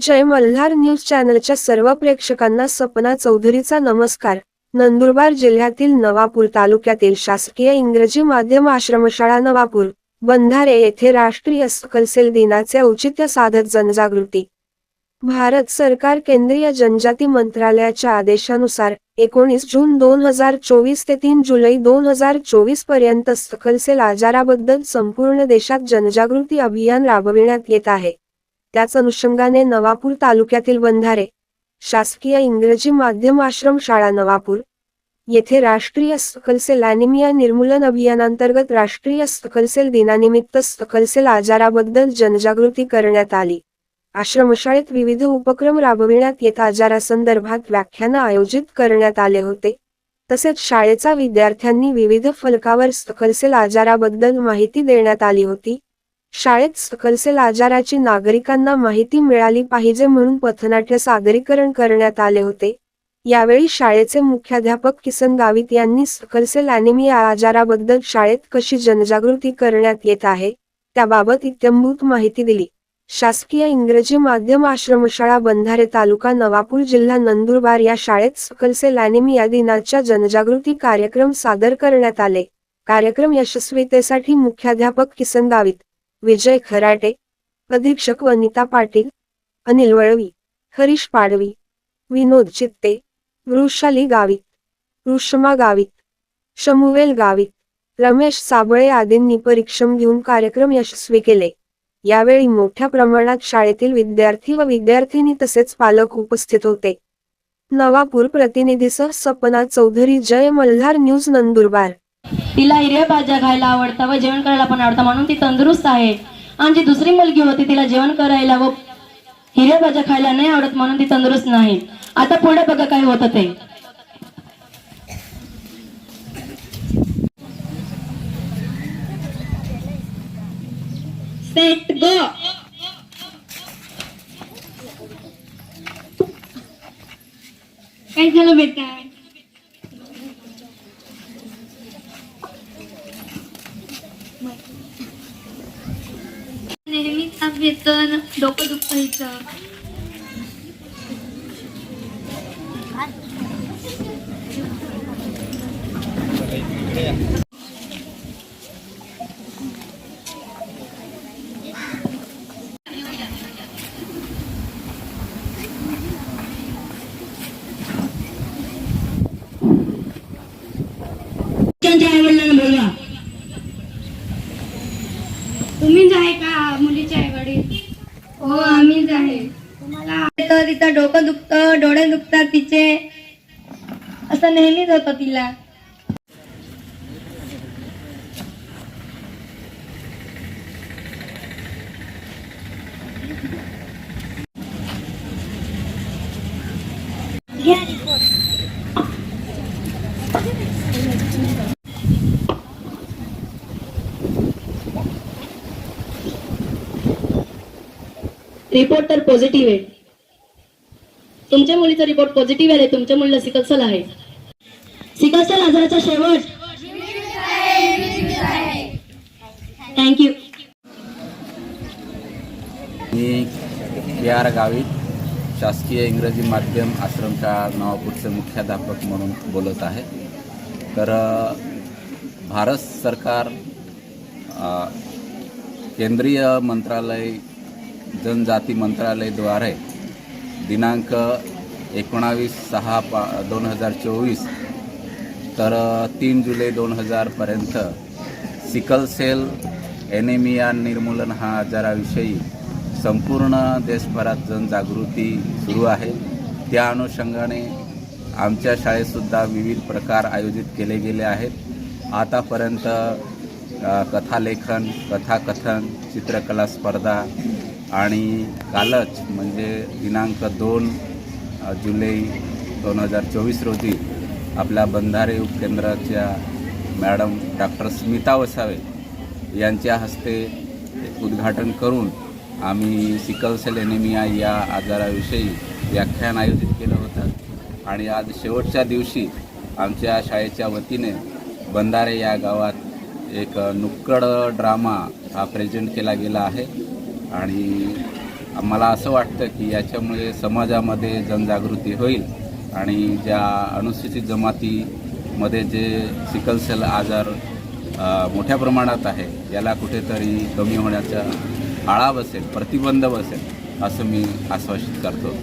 जय Malhar news चॅनलच्या सर्व प्रेक्षकांना सपना चौधरीचा नमस्कार. नंदुरबार जिल्ह्यातील नवापूर तालुक्यातील शासकीय इंग्रजी माध्यम आश्रमशाळा नवापूर बंधारे येथे राष्ट्रीय सकलसेल दिनाचे औचित्य साधत जनजागृती. भारत सरकार केंद्रीय जनजाती मंत्रालयाच्या आदेशानुसार एकोणीस जून दोन हजार चोवीस ते तीन जुलै दोन हजार चोवीसपर्यंत सकलसेल आजाराबद्दल संपूर्ण देशात जनजागृती अभियान राबविण्यात येत आहे. त्याच अनुषंगाने नवापूर तालुक्यातील बंधारे शासकीय इंग्रजी माध्यम आश्रम शाळा नवापूर येथे राष्ट्रीय सकलसेल अॅनिमिया निर्मूलन अभियानांतर्गत राष्ट्रीय सकलसेल दिनानिमित्त सकलसेल आजाराबद्दल जनजागृती करण्यात आली. आश्रमशाळेत विविध उपक्रम राबविण्यात येत आजारासंदर्भात व्याख्यानं आयोजित करण्यात आले होते. तसेच शाळेचा विद्यार्थ्यांनी विविध फलकावर सकलसेल आजाराबद्दल माहिती देण्यात आली होती. शाळेत सकलसेल आजाराची नागरिकांना माहिती मिळाली पाहिजे म्हणून पथनाट्य सादरीकरण करण्यात आले होते. यावेळी शाळेचे मुख्याध्यापक किसन गावित यांनी सकलसेल अॅनिमिया आजाराबद्दल शाळेत कशी जनजागृती करण्यात येत आहे त्याबाबत इत्यंभूत माहिती दिली. शासकीय इंग्रजी माध्यम आश्रमशाळा बंधारे तालुका नवापूर जिल्हा नंदुरबार या शाळेत सकलसेल अॅनिमिया दिनाच्या जनजागृती कार्यक्रम सादर करण्यात आले. कार्यक्रम यशस्वीतेसाठी मुख्याध्यापक किसन गावित विजय खराटे अधीक्षक वनिता पाटील अनिल वळवी हरीश पाडवी विनोद चित्ते वृषाली गावित वृषमा गावित शमुवेल गावित रमेश साबळे आदींनी परीक्षम घेऊन कार्यक्रम यशस्वी केले. यावेळी मोठ्या प्रमाणात शाळेतील विद्यार्थी व विद्यार्थिनी तसेच पालक उपस्थित होते. नवापूर प्रतिनिधीसह सपना चौधरी जय मल्हार न्यूज नंदुरबार. तिला हिरव्या भाज्या खायला आवडतं व जेवण करायला पण आवडतं म्हणून ती तंदुरुस्त आहे. आणि जी दुसरी मुलगी होती तिला जेवण करायला व हिरव्या भाज्या खायला नाही आवडत म्हणून ती तंदुरुस्त नाही. आता पुढे बघा काय होतं ते. Set go. काय झालं बेटा? Ito, dopa-dopa ito. Kaya. हो आम्हीच आहे. तुम्हाला तर तिचं डोकं दुखतं डोळे दुखतात तिचे. असं नेहमीच होतं तिला. रिपोर्ट तर पॉझिटिव्ह आहे. तुमच्या मुलीचा रिपोर्ट पॉझिटिव्ह आहे तुमच्या मुलीला सिकलसल आहे. सिकलसल आजाराचा शेवट. थँक्यू मी यार गावी शासकीय इंग्रजी माध्यम आश्रमशाळा नवापूरचे मुख्याध्यापक म्हणून बोलत आहे. तर भारत सरकार केंद्रीय मंत्रालय जनजाती मंत्रालयद्वारे दिनांक एकोणावीस सहा पा दोन हजार चोवीस तर तीन जुलै दोन हजारपर्यंत सिकल सेल एनेमिया निर्मूलन हा आजाराविषयी संपूर्ण देशभरात जनजागृती सुरू आहे. त्या अनुषंगाने आमच्या शाळेतसुद्धा विविध प्रकार आयोजित केले गेले आहेत. आतापर्यंत कथालेखन कथाकथन चित्रकला स्पर्धा आणि कालच म्हणजे दिनांक दोन जुलै दोन हजार चोवीस रोजी आपल्या बंधारे उपकेंद्राच्या मॅडम डॉक्टर स्मिता वसावे यांच्या हस्ते उद्घाटन करून आम्ही सिकलसेल एनेमिया या आजाराविषयी व्याख्यान आयोजित केलं होतं. आणि आज शेवटच्या दिवशी आमच्या शाळेच्या वतीने बंधारे या गावात एक नुक्कड ड्रामा हा प्रेझेंट केला गेला आहे. आणि मला असं वाटतं की याच्यामुळे समाजामध्ये जनजागृती होईल आणि ज्या अनुसूचित जमातीमध्ये जे सिकलसेल आजार मोठ्या प्रमाणात आहे याला कुठेतरी कमी होण्याचा आळा बसेल प्रतिबंध बसेल असं मी आश्वासित करतो.